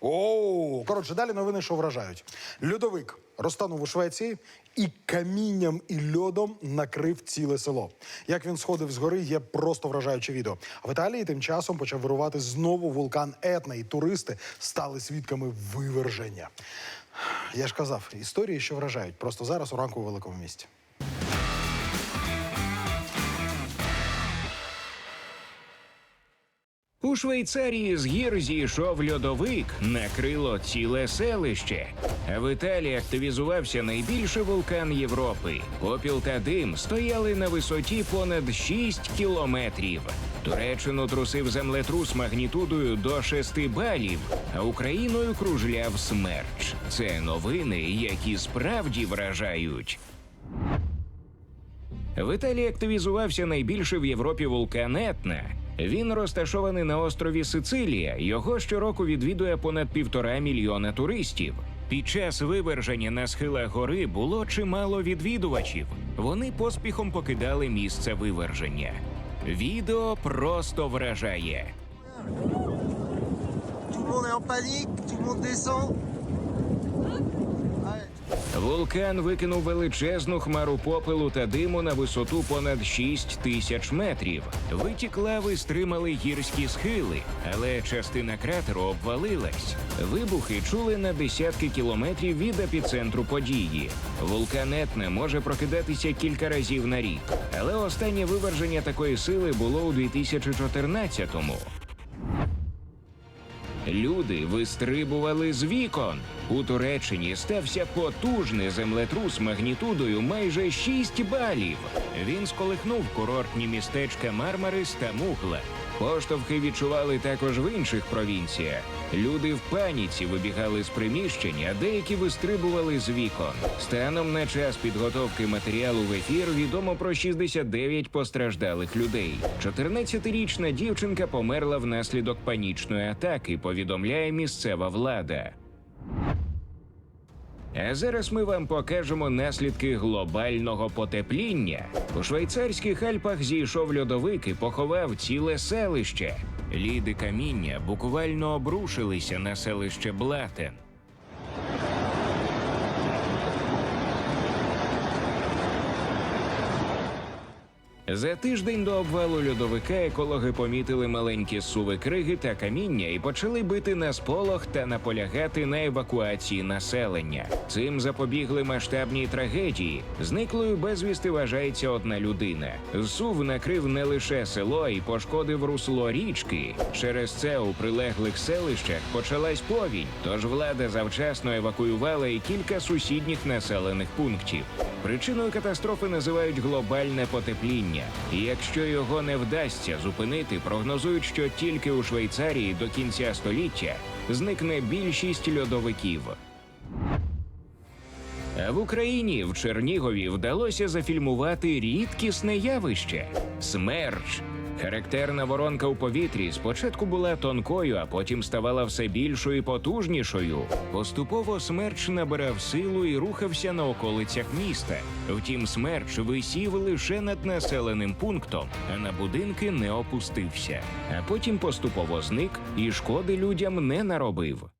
О, коротше, далі новини, що вражають. Льодовик розтанув у Швеції і камінням і льодом накрив ціле село. Як він сходив з гори, є просто вражаюче відео. А в Італії тим часом почав вирувати знову вулкан Етна, і туристи стали свідками виверження. Я ж казав, історії, що вражають, просто зараз у ранку у великому місті. Швейцарії з гір зійшов льодовик, накрило ціле селище. А в Італії активізувався найбільший вулкан Європи. Попіл та дим стояли на висоті понад 6 кілометрів. Туреччину трусив землетрус магнітудою до 6 балів, а Україною кружляв смерч. Це новини, які справді вражають. В Італії активізувався найбільший в Європі вулкан Етна. Він розташований на острові Сицилія. Його щороку відвідує понад півтора мільйона туристів. Під час виверження на схилах гори було чимало відвідувачів. Вони поспіхом покидали місце виверження. Відео просто вражає. Tout le monde est en. Вулкан викинув величезну хмару попелу та диму на висоту понад 6 тисяч метрів. Витік лави стримали гірські схили, але частина кратеру обвалилась. Вибухи чули на десятки кілометрів від епіцентру події. Вулкан Етна може прокидатися кілька разів на рік, але останнє виверження такої сили було у 2014-му. Люди вистрибували з вікон. У Туреччині стався потужний землетрус магнітудою майже 6 балів. Він сколихнув курортні містечка Мармарис та Мухла. Поштовхи відчували також в інших провінціях. Люди в паніці вибігали з приміщень, а деякі вистрибували з вікон. Станом на час підготовки матеріалу в ефір відомо про 69 постраждалих людей. 14-річна дівчинка померла внаслідок панічної атаки. Повідомляє місцева влада. А зараз ми вам покажемо наслідки глобального потепління. У швейцарських Альпах зійшов льодовик і поховав ціле селище. Ліди каміння буквально обрушилися на селище Блатен. За тиждень до обвалу льодовика екологи помітили маленькі суви криги та каміння і почали бити на сполох та наполягати на евакуації населення. Цим запобігли масштабній трагедії. Зниклою безвісти вважається одна людина. Сув накрив не лише село й пошкодив русло річки. Через це у прилеглих селищах почалась повінь. Тож влада завчасно евакуювала і кілька сусідніх населених пунктів. Причиною катастрофи називають глобальне потепління. І якщо його не вдасться зупинити, прогнозують, що тільки у Швейцарії до кінця століття зникне більшість льодовиків. А в Україні в Чернігові вдалося зафільмувати рідкісне явище смерч. Характерна воронка у повітрі спочатку була тонкою, а потім ставала все більшою і потужнішою. Поступово смерч набирав силу і рухався на околицях міста. Втім, смерч висів лише над населеним пунктом, а на будинки не опустився. А потім поступово зник і шкоди людям не наробив.